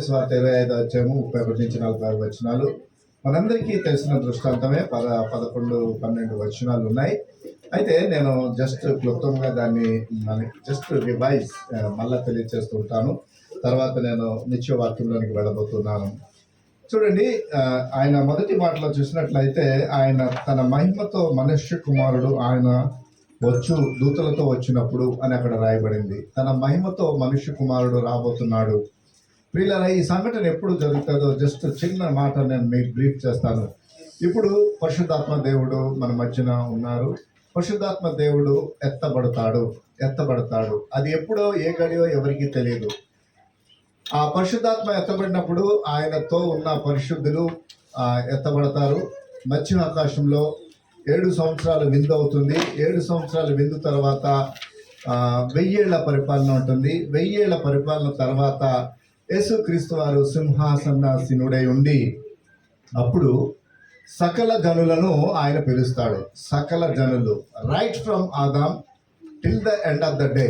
స్వార్థ ఇరవై ఐదు వచ్చాము ముప్పై ఒకటి నుంచి నలభై ఆరు వచనాలు. మనందరికీ తెలిసిన దృష్టాంతమే పద పదకొండు పన్నెండు వచనాలు ఉన్నాయి. అయితే నేను జస్ట్ క్లుప్తంగా దాన్ని మనకి జస్ట్ రివైజ్ మళ్ళా తెలియజేస్తూ ఉంటాను. తర్వాత నేను నిత్య వాక్యంలోనికి వెళ్ళబోతున్నాను. చూడండి ఆయన మొదటి మాటలో చూసినట్లయితే ఆయన తన మహిమతో మనుష్య కుమారుడు ఆయన వచ్చు దూతలతో వచ్చినప్పుడు అని అక్కడ రాయబడింది. తన మహిమతో మనుష్య కుమారుడు రాబోతున్నాడు. ప్రియులారా ఈ సంఘటన ఎప్పుడు జరుగుతుందో జస్ట్ చిన్న మాట నేను మీకు బ్రీఫ్ చేస్తాను. ఇప్పుడు పరిశుద్ధాత్మ దేవుడు మన మధ్యన ఉన్నారు. పరిశుద్ధాత్మ దేవుడు ఎత్తబడతాడు ఎత్తబడతాడు. అది ఎప్పుడో ఏ గడియో ఎవరికీ తెలియదు. ఆ పరిశుద్ధాత్మ ఎత్తబడినప్పుడు ఆయనతో ఉన్న పరిశుద్ధులు ఎత్తబడతారు. మధ్య ఆకాశంలో ఏడు సంవత్సరాలు విందు అవుతుంది. ఏడు సంవత్సరాలు విందు తర్వాత వెయ్యేళ్ళ పరిపాలన ఉంటుంది. వెయ్యేళ్ళ పరిపాలన తర్వాత యేసుక్రీస్తు వారు సింహాసనాసీనుడై ఉండి అప్పుడు సకల జనులను ఆయన పిలుస్తాడు. సకల జనులు right from Adam till the end of the day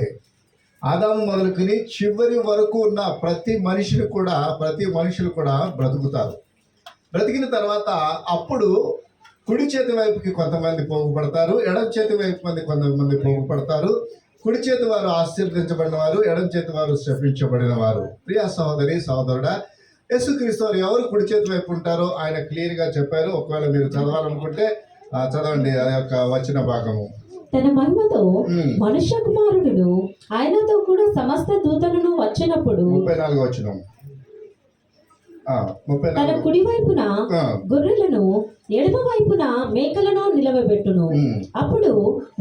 ఆదాము మొదలుకొని చివరి వరకు ఉన్న ప్రతి మనిషిని కూడా ప్రతి మనుషులు కూడా బ్రతుకుతారు. బ్రతికిన తర్వాత అప్పుడు కుడి చేతి వైపుకి కొంతమంది పోగుపడతారు ఎడం చేతి వైపు మంది కొంతమంది పోగుపడతారు. కుడి చేతి వారు ఆశీర్వదించబడిన వారు ఎడం చేతి వారు శపించబడిన వారు ప్రియా సహోదరి సహోదరుడా యేసుక్రీస్తు వారు ఎవరు కుడి చేతి వైపు ఉంటారో ఆయన క్లియర్గా చెప్పారు. ఒకవేళ మీరు చదవాలనుకుంటే చదవండి ఆ యొక్క వచ్చిన భాగము. తన మహిమతో. మనుష్య కుమారుడును ఆయనతో కూడా సమస్త దూతలను వచ్చినప్పుడు ముప్పై నాలుగు తన కుడి వైపున గొర్రెలను ఎడమ వైపున మేకలను నిలవబెట్టును. అప్పుడు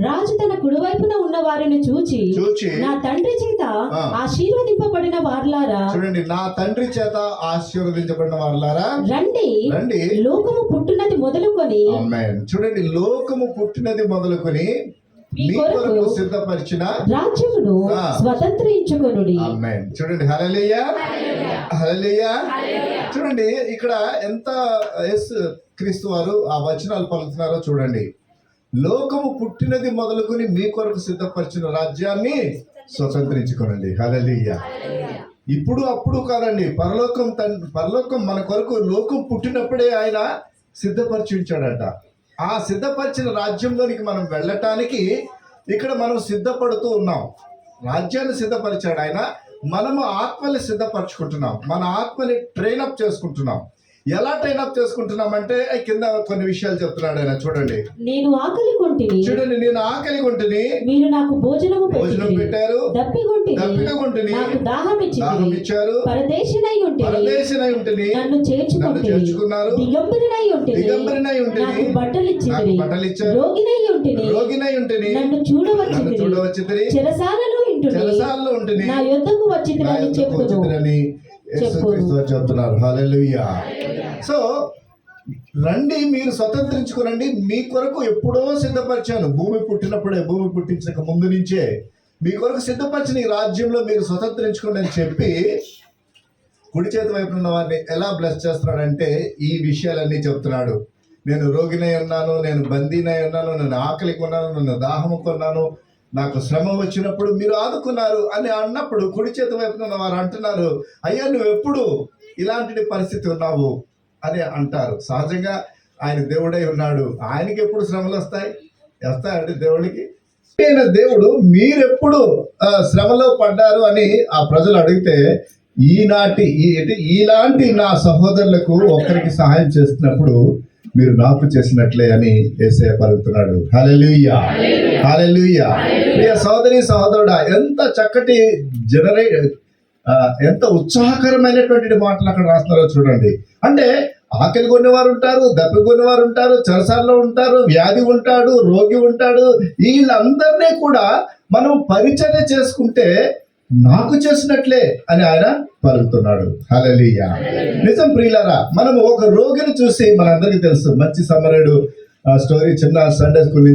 రాజు తన కుడి వైపున ఉన్న వారిని చూచి చూచి నా తండ్రి చేత. ఆశీర్వదింపబడిన వార్లారా చూడండి నా తండ్రి చేత ఆశీర్వదించబడిన వాళ్ళారా రండి రండి లోకము పుట్టునది మొదలుకొని. చూడండి లోకము పుట్టినది మొదలుకొని మీ కొరకు సిద్ధపరిచిన రాజ్యమును. స్వతంత్రించుకొనుడి. చూడండి హల్లెలూయా చూడండి ఇక్కడ ఎంత యేసు క్రీస్తు వారు ఆ వచనాలు పలుకుతున్నారో చూడండి. లోకము పుట్టినది మొదలుకొని మీ కొరకు సిద్ధపరిచిన రాజ్యాన్ని స్వతంత్రించుకోనండి. హల్లెలూయా. ఇప్పుడు అప్పుడు కాదండి పరలోకం తన్ పరలోకం మన కొరకు లోకం పుట్టినప్పుడే ఆయన సిద్ధపరిచి ఉంచాడట ఆ సిద్ధపరిచిన రాజ్యంలోనికి మనం వెళ్ళటానికి ఇక్కడ మనం సిద్ధపడుతూ ఉన్నాం. రాజ్యాన్ని సిద్ధపరిచాడు ఆయన మనము ఆత్మని సిద్ధపరచుకుంటున్నాం. మన ఆత్మని ట్రైనప్ చేసుకుంటున్నాం. ఎలా ట్రైనప్ చేసుకుంటున్నాం అంటే కింద కొన్ని విషయాలు చెప్తున్నాడు ఆయన చూడండి. నేను ఆకలి కొంటిని. చూడండి నేను ఆకలి కొంటిని. మీరు నాకు భోజనము భోజనం పెట్టిరి. దప్పిగొంటిని దప్పిక కొంటిని. నాకు దాహం దాహం ఇచ్చిరి పరదేశినై ఉంటిని. పరదేశినై ఉంటుంది నన్ను చేర్చుకున్నారు. దిగంబరినై ఉంటిని. దిగంబరినై ఉంటుంది నాకు బట్టలు నాకు బట్టలు ఇచ్చారు రోగినై ఉంటిని. రోగినై ఉంటుంది నన్ను చూడవచ్చితిరి ఉంటుంది. నా యొద్దకు వచ్చిందని చెప్తున్నారు. హల్లెలూయా. సో రండి మీరు స్వతంత్రించుకోనండి మీ కొరకు ఎప్పుడో సిద్ధపరిచాను. భూమి పుట్టినప్పుడే భూమి పుట్టించక ముందు నుంచే. మీ కొరకు సిద్ధపరిచిన ఈ రాజ్యంలో మీరు స్వతంత్రించుకోండి అని చెప్పి కుడి చేతి వైపు ఉన్న వారిని ఎలా బ్లెస్ చేస్తున్నాడంటే ఈ విషయాలన్నీ చెప్తున్నాడు. నేను రోగినై ఉన్నాను నేను బందీనై ఉన్నాను నేను ఆకలి కొన్నాను నన్ను దాహము కొన్నాను నాకు శ్రమ వచ్చినప్పుడు మీరు ఆదుకున్నారు అని అన్నప్పుడు కుడి చేతి వైపున ఉన్న వారు అంటున్నారు అయ్యా నువ్వు ఎప్పుడు ఇలాంటి పరిస్థితి ఉన్నావు? అని అంటారు. సహజంగా ఆయన దేవుడై ఉన్నాడు. ఆయనకి ఎప్పుడు శ్రమలు వస్తాయి? వస్తాయండి దేవుడికి. అయిన దేవుడు మీరెప్పుడు శ్రమలో పడ్డారు అని ఆ ప్రజలు అడిగితే ఈనాటి ఈ- ఇలాంటి నా సహోదరులకు ఒక్కరికి సహాయం చేస్తున్నప్పుడు మీరు నాకు చేసినట్లే అని ఏసే పలుకుతున్నాడు. హలెలుయ్యా హలెలుయ్యా ప్రియ సోదరి సహోదరుడా ఎంత చక్కటి జనరే ఎంత ఉత్సాహకరమైనటువంటి మాటలు అక్కడ రాస్తున్నారో చూడండి. అంటే ఆకలి కొనేవారు ఉంటారు దప్పి కొనేవారు ఉంటారు చరసాల్లో ఉంటారు వ్యాధి ఉంటాడు రోగి ఉంటాడు. వీళ్ళందరినీ కూడా మనం పరిచర్య చేసుకుంటే నాకు చేసినట్లే అని ఆయన పలుకుతున్నాడు. హలలియ నిజం ప్రియులారా మనం ఒక రోగిని చూసి మనందరికీ తెలుసు. మంచి సమరుడు స్టోరీ చిన్న సండే స్కూల్